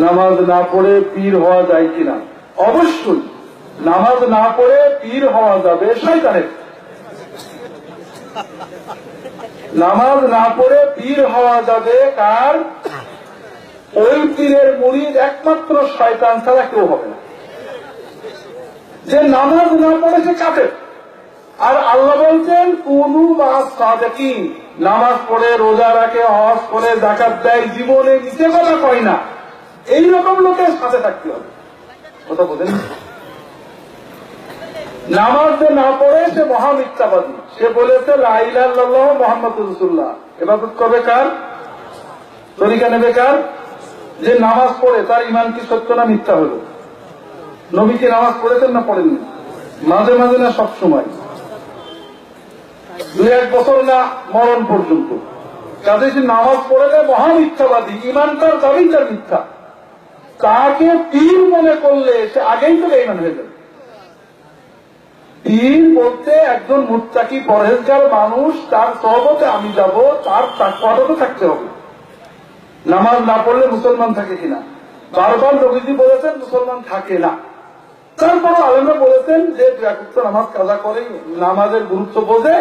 নামাজ না পড়ে পীর হওয়া যায় কিনা? অবশ্যই। নামাজ না পড়ে পীর হওয়া যাবে শয়তানের। নামাজ না পড়ে পীর হওয়া যাবে কার? ওই পীরের মুড়ির একমাত্র শয়তান ছাড়া কেউ হবে না। যে নামাজ না পড়েছে কাফের। আর আল্লাহ বলছেন, কুনু বা সাদেকি। নামাজ পড়ে, রোজা রাখে, হজ করে জাকাত দেয়, জীবনে নিচে কথা কয় না। এইরকম লোকের সাথে থাকতে হবে। কথা বোঝেন নামাজ যে না পড়ে সে মহা মিথ্যাবাদী। সে বলেছে লাইলাল্লাহ মোহাম্মদ রসুল্লাহ এবাদত করবে কার? তরিকা নেবে কার? যে নামাজ পড়ে, তার ইমান কি সত্য না মিথ্যা হলো? নবী কি নামাজ পড়েছেন না পড়েননি? মাঝে মাঝে না সব সময় দুই এক বছর না মরণ পর্যন্ত। কাজে সে নামাজ পড়ে দেয় মহা মিথ্যাবাদী। ইমান তার দাবি তার মিথ্যা। তাকে পীর মনে করলে সে আগেই তো বেইমান হয়ে যাবে। পীর বলতে একজন মুত্তাকি পরহেজগার মানুষ, তার সহবতে আমি যাব, তার তাকওয়াটাতে থাকতে হবে। নামাজ না পড়লে মুসলমান থাকে কিনা? বারবার নবীজি বলেছেন, মুসলমান থাকে না। তারপর আলমরা বলেছেন যে নামাজ কাজা করে, নামাজের গুরুত্ব বোঝে